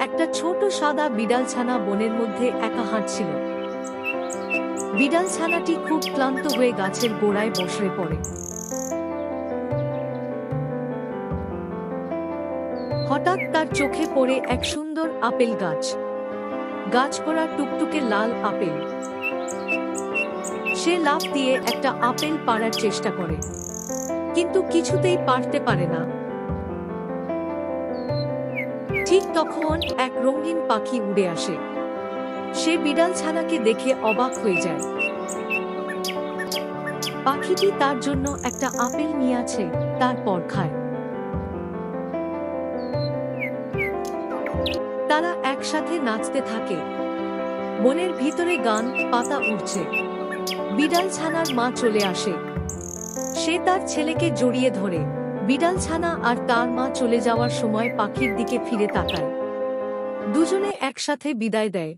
একটা ছোট সাদা বিড়াল ছানা বনের মধ্যে একা হাঁটছিল। বিড়াল ছানাটি খুব ক্লান্ত হয়ে গাছের গোড়ায় বসে পড়ে। হঠাৎ তার চোখে পড়ে এক সুন্দর আপেল গাছ। গাছ পড়া টুকটুকে লাল আপেল। সে লাফ দিয়ে একটা আপেল পাড়ার চেষ্টা করে। কিন্তু কিছুতেই পারতে পারে না। ঠিক তখন এক রঙিন পাখি উড়ে আসে। সে বিড়াল ছানাকে দেখে অবাক হয়ে যায়। পাখিটি তার জন্য একটা আপেল নিয়ে আছে তারপর খায়। তারা একসাথে নাচতে থাকে। বনের ভিতরে গান, পাতা উঠছে বিড়াল ছানার মা চলে আসে। সে তার ছেলেকে জড়িয়ে ধরে। বিড়াল ছানা আর তার মা চলে যাওয়ার সময় পাখির দিকে ফিরে তাকায়। দুজনে একসাথে বিদায় দেয়।